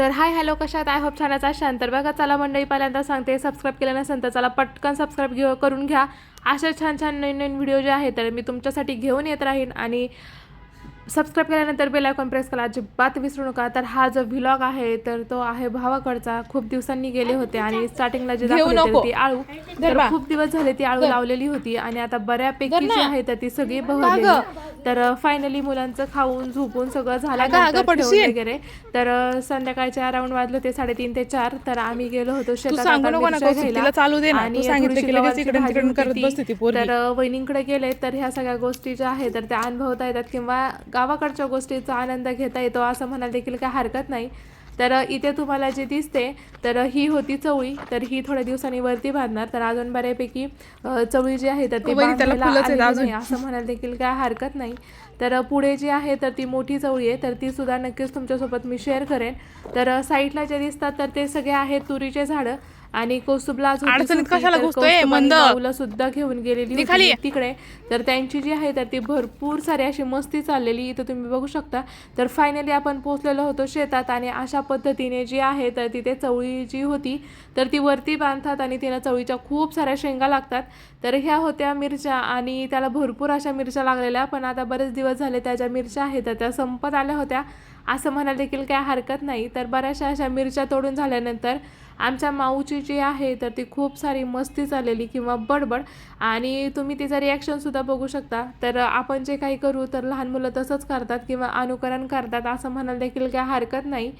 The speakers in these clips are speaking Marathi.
तर हाय हॅलो कशात आय होप छानच असाल तर बघा चला मंडळी पहिल्यांदा सांगते सबस्क्राईब केलं नसेल तर चला पटकन सबस्क्राईब घेऊ करून घ्या. अशा छान छान नवीन नवीन व्हिडिओ जे आहेत तर मी तुमच्यासाठी घेऊन येत राहीन. आणि सबस्क्राईब केल्यानंतर बेल आयकॉन प्रेस करा. अजिबात विसरू नका. तर हा जो व्लॉग आहे तर तो आहे भावाकडचा. खूप दिवसांनी गेले होते आणि स्टार्टिंगला जे दाखवले तर नको. ती आळू तर खूप दिवस झाले ती आळू लावलेली होती आणि आता बऱ्यापैकी जी आहे तर ती सगळी बहरलेली तर फायनली मुलांचं खाऊन झोपून सगळं. ठेवून वगैरे. तर संध्याकाळच्या अराउंड वाजले ते साडेतीन ते चार. तर आम्ही गेलो होतो शेतात होती. तर वहिनींकडे गेले तर ह्या सगळ्या गोष्टी ज्या आहेत तर त्या अनुभवता येतात किंवा गावाकडच्या गोष्टीचा आनंद घेता येतो असं म्हणायला देखील काय हरकत नाही. तर इथे तुम्हाला जे दिसते तर ही होती चवळी. तर ही थोड्या दिवसांनी वरती बांधणार. तर अजून बऱ्यापैकी चवळी जी आहे तर ती असं म्हणायला देखील काय हरकत नाही. तर पुढे जी आहे तर ती मोठी चवळी आहे. तर ती सुद्धा नक्कीच तुमच्यासोबत मी शेअर करेन. तर साईडला जे दिसतात तर ते सगळे आहेत तुरीचे झाडं. आणि होती अडचणीत कशाला घुसतोय, मंद? सुद्धा घेऊन गेलेली होती. तिकडे. तर त्यांची जी आहे तर ती भरपूर सारी अशी मस्ती चाललेली इथं तुम्ही बघू शकता. तर फायनली आपण पोहोचलेलो होतो शेतात आणि अशा पद्धतीने जी आहे तर तिथे चवळी जी होती तर ती वरती बांधतात आणि तिला चवळीच्या खूप साऱ्या शेंगा लागतात. तर ह्या होत्या मिरच्या आणि त्याला भरपूर अशा मिरच्या लागलेल्या पण आता बरेच दिवस झाले त्या ज्या मिरच्या आहेत तर त्या संपत आल्या होत्या. असं म्हणायला देखील काय हरकत नाही. तर बऱ्याचशा अशा मिरच्या तोडून झाल्यानंतर आमच्या माऊची जी आहे तर ती खूप सारी मस्ती चाललेली किंवा बडबड. आणि तुम्ही तिचं रिॲक्शनसुद्धा बघू शकता. तर आपण जे काही करू तर लहान मुलं तसंच करतात किंवा अनुकरण करतात असं म्हणायला देखील काय हरकत नाही.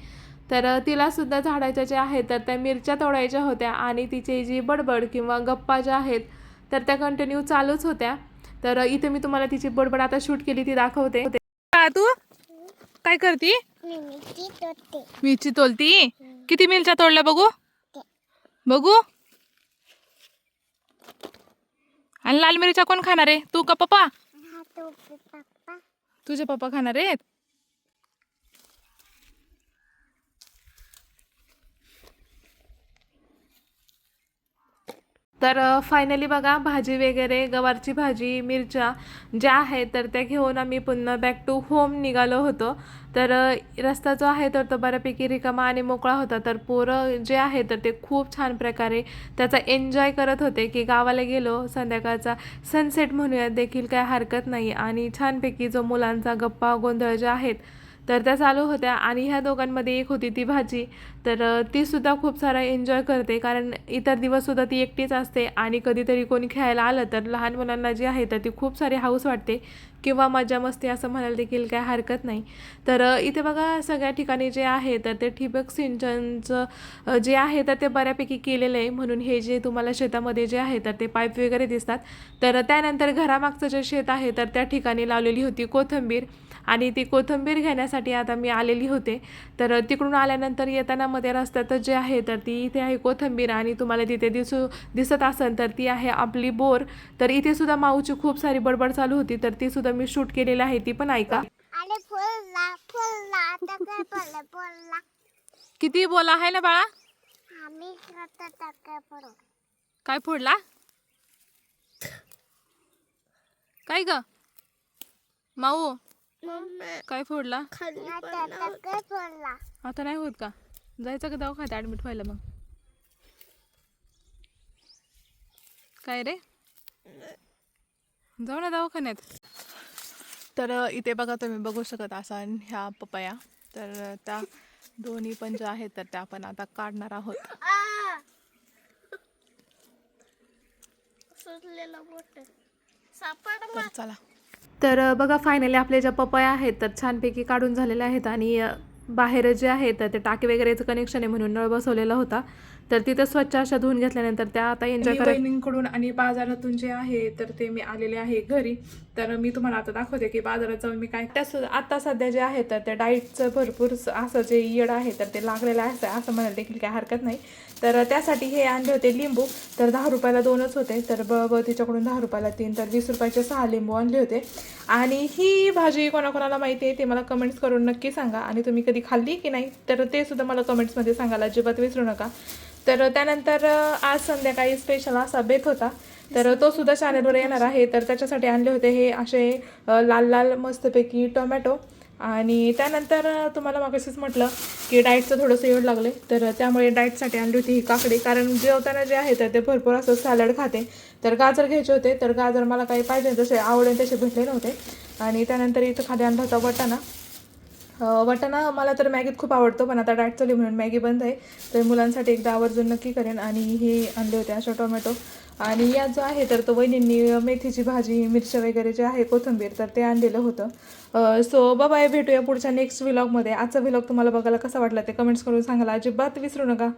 तर तिलासुद्धा झाडाच्या ज्या आहेत तर त्या मिरच्या तोडायच्या होत्या आणि तिची जी बडबड किंवा गप्पा ज्या आहेत तर त्या कंटिन्यू चालूच होत्या. तर इथे मी तुम्हाला तिची बडबड आता शूट केली ती दाखवते. तू? काय करती? मिरची तोलती? किती मिरच्या तोडल्या बघू? बघू. आणि लाल मिरच्या कोण खाणार आहे? तू का हा पप्पा. तुझे पप्पा खाणार आहेत? तर फायनली बघा भाजी वगैरे गवारची भाजी मिरच्या ज्या आहेत तर त्या घेऊन आम्ही पुन्हा बॅक टू होम निघालो होतो. तर रस्ता जो आहे तर तो बऱ्यापैकी रिकामा आणि मोकळा होता. तर पोरं जे आहे तर ते खूप छान प्रकारे त्याचा एन्जॉय करत होते की गावाला गेलो संध्याकाळचा सनसेट म्हणूया देखील काय हरकत नाही. आणि छानपैकी जो मुलांचा गप्पा गोंधळ जे आहेत तर त्या चालू होत्या. आणि ह्या दोघांमध्ये एक होती ती भाजी. तर तीसुद्धा खूप सारा एन्जॉय करते. कारण इतर दिवससुद्धा ती एकटीच असते आणि कधीतरी कोणी खेळायला आलं तर लहान मुलांना जी आहे तर ती खूप सारी हाऊस वाटते किंवा मजा मस्ती असं म्हणायला देखील काय हरकत नाही. तर इथे बघा सगळ्या ठिकाणी जे आहे तर ते ठिबक सिंचनचं जे आहे तर ते बऱ्यापैकी केलेलं आहे. म्हणून हे जे तुम्हाला शेतामध्ये जे आहे तर ते पाईप वगैरे दिसतात. तर त्यानंतर घरामागचं जे शेत आहे तर त्या ठिकाणी लावलेली होती कोथिंबीर आणि ती कोथिंबीर घेण्यासाठी आता मी आलेली होते. तर तिकडून आल्यानंतर येताना मध्ये रस्त्यातच जे आहे तर ती इथे आहे कोथिंबीर आणि तुम्हाला तिथे दिसू दिसत असेल तर ती आहे आपली बोर. तर इथे सुद्धा माऊची खूप सारी बडबड चालू होती तर ती सुद्धा मी शूट केलेली आहे ती पण ऐका. किती बोला आहे ना बाळा? काय फोडला? काय ग? माऊ काय फोडला? आता नाही होत का? जायचं का दवाखान्यात? ॲडमिट व्हायला मग. काय रे? जाऊ ना दवाखान्यात. तर इथे बघा तुम्ही बघू शकत असाल ह्या पपया. तर त्या दोन्ही पण ज्या आहेत तर त्या आपण आता काढणार आहोत. तर चला. तर बघा फायनली आपले ज्या पपया आहेत तर छानपैकी काढून झालेल्या आहेत आणि बाहेर जे आहे तर ते टाकी वगैरेचं कनेक्शन आहे म्हणून नळ बसवलेला होता. तर तिथे स्वच्छ अशा धुवून घेतल्यानंतर त्या आता एन्जॉय बहिणींकडून आणि बाजारातून जे आहे तर ते मी आलेले आहे घरी. तर मी तुम्हाला आता दाखवते की बाजारात जाऊन मी काय त्या आता सध्या जे आहे तर त्या डाईटचं भरपूर असं जे येड आहे तर ते लागलेलं आहे असं म्हणायला देखील काय हरकत नाही. तर त्यासाठी हे आणले होते लिंबू. तर दहा रुपयाला दोनच होते. तर ब ब तिच्याकडून दहा रुपयाला तीन तर वीस रुपयाचे सहा लिंबू आणले होते. आणि ही भाजी कोणाकोणाला माहिती आहे ते मला कमेंट्स करून नक्की सांगा. आणि तुम्ही कधी खाल्ली की नाही तर ते सुद्धा मला कमेंट्समध्ये सांगायला अजिबात विसरू नका. तर त्यानंतर आज संध्याकाळी स्पेशल असा बेत होता. तर तो सुद्धा चॅनलवर येणार आहे. तर त्याच्यासाठी आणले होते हे असे लाल लाल मस्तपैकी टोमॅटो. आणि त्यानंतर तुम्हाला मागाशीच म्हटलं की डाएटचं थोडंसं येऊ लागले. तर त्यामुळे डाएटसाठी आणली होती ही काकडी. कारण जेवताना जे आहे तर ते भरपूर असं सॅलड खाते. तर गाजर घ्यायचे होते. तर गाजर मला काही पाहिजे जसे आवडेल तसे भेटले नव्हते. आणि त्यानंतर इथं खाली आणला होता वाटाणा. वाटाणा मला तर मॅगीत खूप आवडतो पण आता डाट चालू म्हणून मॅगी बंद आहे. तर मुलांसाठी एकदा आवर्जून नक्की करेन आणि हे आणले होते अशा टोमॅटो. आणि या जो आहे तर तो वहिनींनी मेथीची भाजी मिरच्या वगैरे जे आहे कोथिंबीर तर ते आणलेलं होतं. सो बाबा भेटूया पुढच्या नेक्स्ट व्लॉगमध्ये आजचा व्लॉग तुम्हाला बघायला कसा वाटला ते कमेंट्स करून सांगायला अजिबात विसरू नका.